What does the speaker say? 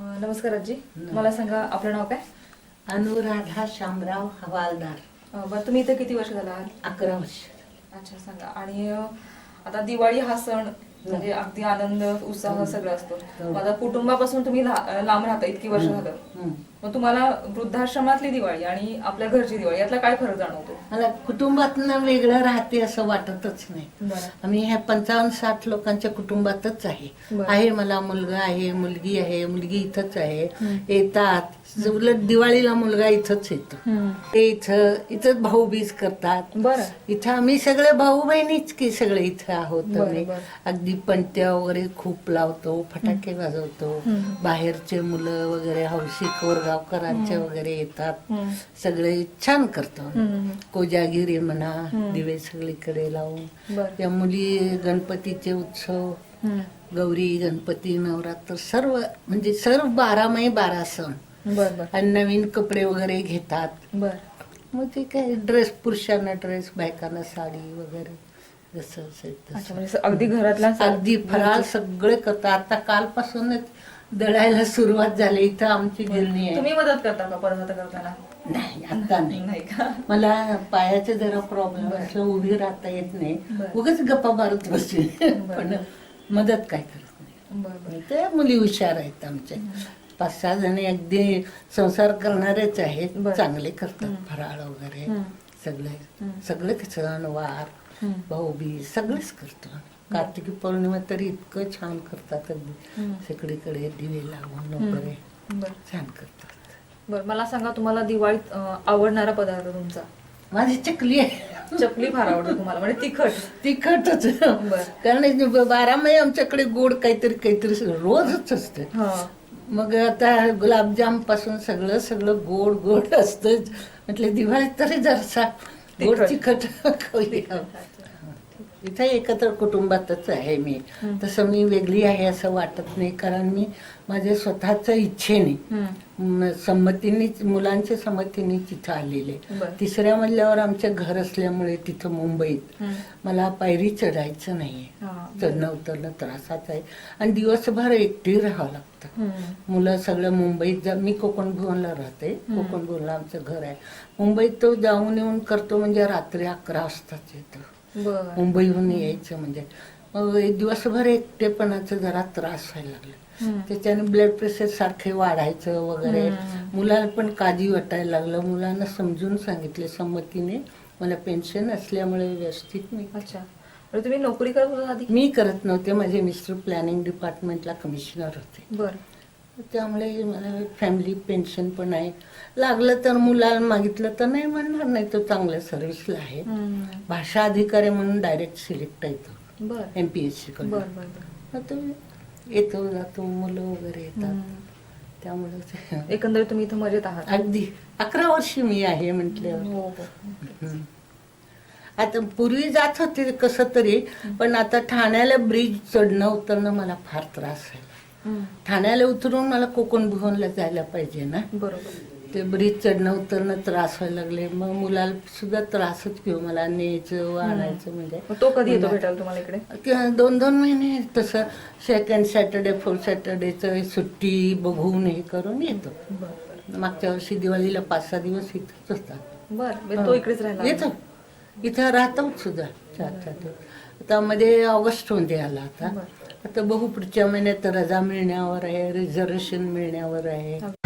नमस्कार आजी. मला सांगा आपलं नाव काय? अनुराधा शामराव हवालदार. बरं तुम्ही इथे किती वर्ष झाला आहात? अकरा वर्ष अच्छा सांगा. आणि अं, आता दिवाळी हा सण म्हणजे अगदी आनंद उत्साह सगळं असतो. हो. आता कुटुंबापासून तुम्ही ला- लांब राहता इतकी वर्ष झालं. हं. मग तुम्हाला वृद्धाश्रमातली दिवाळी आणि आपल्या घरची दिवाळी यातला काय फरक जाणवतो? मला कुटुंबातनं वेगळं राहते असं वाटतच नाही. आम्ही ह्या पंचावन्न साठ लोकांच्या कुटुंबातच आहे. आहे मला मुलगा आहे मुलगी आहे मुलगी इथंच आहे. येतात. उलट दिवाळीला मुलगा इथंच येतो. ते इथं इथंच भाऊबीज करतात. इथं आम्ही सगळे भाऊ बहिणीच की सगळे इथं आहोत आम्ही. अगदी पणत्या वगैरे खूप लावतो फटाके वाजवतो. बाहेरचे मुलं वगैरे हौशी कोरगावकरांचे वगैरे येतात. सगळे छान करतो. कोजागिरी म्हणा. दिवे सगळीकडे लावून. या मुली गणपतीचे उत्सव. गौरी गणपती नवरात्र सर्व म्हणजे सर्व बारा मै बारा सण आणि नवीन कपडे वगैरे घेतात. बरं. मग ते काय ड्रेस पुरुषांना ड्रेस बायकांना साडी वगैरे. जसं असेल अच्छा तसं. म्हणजे अगदी घरातला अगदी फराळ सगळे करतात आता कालपासूनच दळायला सुरुवात झाली. इथं आमची गिरणी आहे. तुम्ही मदत करता का पदार्थ करताना? नाही आता नाही. नाही का? मला पायाचे जरा प्रॉब्लेम असलं उभी राहता येत नाही. बरं. उगाच गप्पा मारत बसली. पण मदत काय करत नाही. ते मुली हुशार आहेत आमच्या. पाच सहा जणी अगदी संसार करणारेच आहेत. बरं. चांगले करतात फराळ वगैरे. सगळे. सगळे सण वार. भाऊबीज सगळेच करतो कार्तिकी पौर्णिमा तरी इतकं छान करतात अगदी. सगळीकडे दिवे लावून. वगैरे बरं. छान करतात. बरं मला सांगा तुम्हाला दिवाळीत अं, आवडणारा पदार्थ तुमचा? माझी चकली आहे. चकली फार आवडते तुम्हाला म्हणजे तिखट. तिखटच. कारण बारा महिने आमच्याकडे गोड काहीतरी काहीतरी रोजच असते. हा. मग आता गुलाबजामपासून सगळं सगळं गोड गोड असतंच. म्हटलं दिवाळीत तरी जरसा गोड तिखट खाऊया इथे एकत्र कुटुंबातच आहे मी. तसं मी वेगळी आहे असं वाटत नाही कारण मी माझ्या स्वतःच्या इच्छेने संमतीनेच मुलांच्या संमतीने तिथं आलेले. तिसऱ्या मजल्यावर आमचं घर असल्यामुळे तिथं मुंबईत. मला पायरी चढायचं नाहीये. चढणं उतरणं त्रासाच आहे. आणि दिवसभर एकटी राहावं लागतं. मुलं सगळं मुंबईत जा मी कोकण भुवनला राहते. कोकण भुवनला आमचं घर आहे. मुंबईत तो जाऊन येऊन करतो म्हणजे रात्री अकरा वाजताच येतो. मुंबईहून यायचं म्हणजे. मग एक दिवसभर एकटेपणाचा जरा त्रास व्हायला लागला. त्याच्याने ब्लड प्रेशर सारखे वाढायचं वगैरे. मुलाला पण काळजी वाटायला लागलं. मुलांना समजून सांगितले संमतीने. मला पेन्शन असल्यामुळे व्यवस्थित मी अच्छा. तुम्ही नोकरी करत होता आधी? मी करत नव्हते. माझे मिस्टर प्लॅनिंग डिपार्टमेंटला कमिशनर होते. बरं. त्यामुळे मला फॅमिली पेन्शन पण आहे. लागलं तर मुलाला मागितलं तर नाही म्हणणार नाही तो चांगल्या सर्व्हिसला आहे. हम्म. भाषा अधिकारी म्हणून डायरेक्ट सिलेक्ट आहे तो. बरं. एम पी एस सी बरं बरं बरं. मग तो येतो जातो मुलं वगैरे येतात. हम्म. त्यामुळे ते- एकंदरीत तुम्ही इथं मजेत आहात. अगदी. अकरा वर्षी मी आहे म्हटल्यावर. हो हो. हम्म. आता पूर्वी जात होते कसं तरी पण आता ठाण्याला ब्रिज चढणं उतरणं मला फार त्रास आहे. ठाण्याला उतरून मला कोकण भुवनला जायला पाहिजे ना. बरोबर. ते ब्रिज चढणं उतरणं त्रास व्हायला लागले. मग मुलाला सुद्धा त्रासच घेऊ मला न्यायचं आणायचं म्हणजे. तो कधी येतो भेटायला तुम्हाला इकडे? दोन दोन महिने तसं सेकंड सॅटर्डे फोर्थ सॅटर्डेचं सुट्टी बघून हे करून येतो. मागच्या वर्षी दिवाळीला पाच सहा दिवस इथंच होतात बरं म्हणजे तो इकडेच राहिला. येतो. इथं राहतो सुद्धा चार चार दिवस. आता मध्ये ऑगस्टमध्ये आला आता. आता बघू पुढच्या महिन्यात रजा मिळण्यावर आहे रिझर्वेशन मिळण्यावर आहे. हो.